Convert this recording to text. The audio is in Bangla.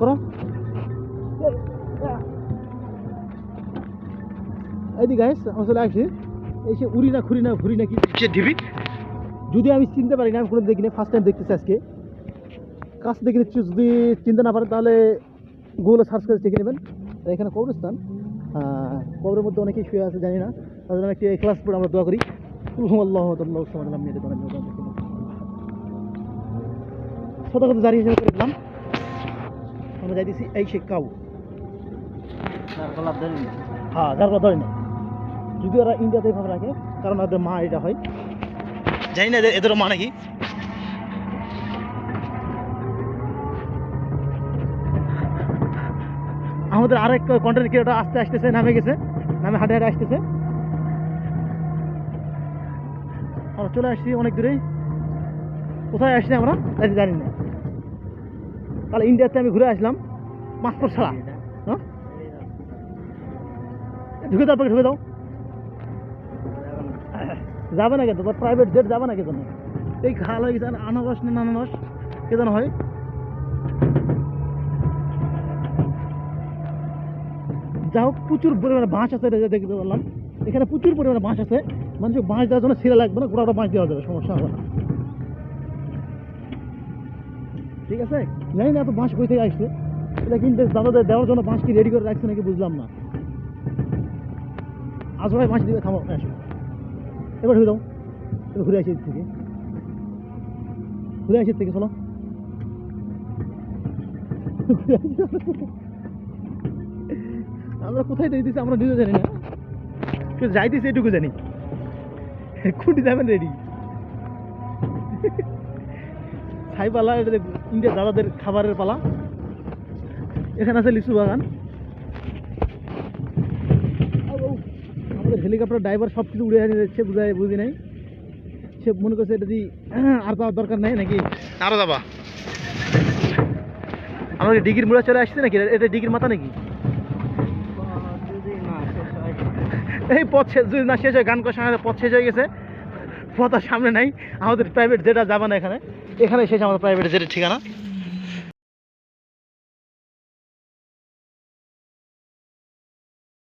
করো। এইদিকে গাইস চলে এই সে উড়ি না খুরি না, ঘুরি না কি ঢিবি যদি আমি চিনতে পারি না, আমি কোনো দেখিনি ফার্স্ট টাইম দেখতেছি আজকে। কাছ থেকে দেখছি, যদি চিনতে না পারেন তাহলে গুগলে সার্চ করে দেখে নেবেন। এখানে কবরস্থান। কবরের মধ্যে অনেকেই শুয়ে আছে, জানি না। তাদের জন্য একটি ক্লাস পড়ে আমরা দোয়া করি। আল্লাহ দাঁড়িয়ে হিসেবে করে দিলাম। আমরা যাইতেছি এই সে কাউ। হ্যাঁ যার কথা ধরে না। যদি ওরা ইন্ডিয়াতে ভাবে রাখে কারণ ওদের মা এটা হয়। জানি না এদের এদেরও মা নাকি? আমাদের আরেক কন্টেন্ট ক্রিয়েটার আসতে আসতেছে নামে গেছে নামে হাঁটে হাঁটে আসতেছে। আমরা চলে আসছি অনেক দূরেই। কোথায় আসছি আমরা? জানি না। তাহলে ইন্ডিয়াতে আমি ঘুরে আসলাম। পাসপোর্ট ছাড়া হ্যাঁ? ঢুকে দাও ঢুকে দাও। যাবে না কিন্তু প্রাইভেট জেট যাবে না কেন এই খাল হয়ে গেছে আনারস না আনারস, কে যেন হয়? যা হোক, প্রচুর পরিমাণে বাঁশ আছে এটা দেখতে পারলাম এখানে প্রচুর পরিমাণে বাঁশ আছে। মানুষ বাঁশ দেওয়ার জন্য ছিঁড়ে লাগবে না গোটা বাঁশ দেওয়া যাবে, সমস্যা হবে না। ঠিক আছে? জানি না এত বাঁশ কই থেকে আসছে। এটা কিন্তু দাদাদের দেওয়ার জন্য বাঁশ কি রেডি করে রাখছে নাকি বুঝলাম না। আসলে বাঁশ দিবে থামো। আসো। এবার ঢুকে দাও। এবার ঘুরে আসি থেকে। ঘুরে আসি থেকে ঘুরে আসি। আমরা কোথায় যাইতেছি আমরা নিজেও জানি না। কেউ যাইতেছি এটুকু জানি। খুঁটি যাবেন রেডি ছাই পালা এটা ইন্ডিয়া দাদাদের খাবারের পালা। এখানে আছে লিচু বাগান। আমাদের হেলিকপ্টার ড্রাইভার সব কিছু উড়ে নিয়ে যাচ্ছে বুঝাই বুঝি নাই। সে মনে করছে এটা যদি আর যাওয়ার দরকার নাই নাকি? আরও যাবা। আমরা ডিগির মুড়া চলে আসছে নাকি? এটা ডিগির মাথা নাকি? এই পথ শেষ যদি না শেষ হয় গান কষা পথ শেষ হয়ে গেছে। পথ আর সামনে নাই। আমাদের প্রাইভেট যেটা যাবে না এখানে। এখানে শেষ আমাদের প্রাইভেট জেটের ঠিকানা।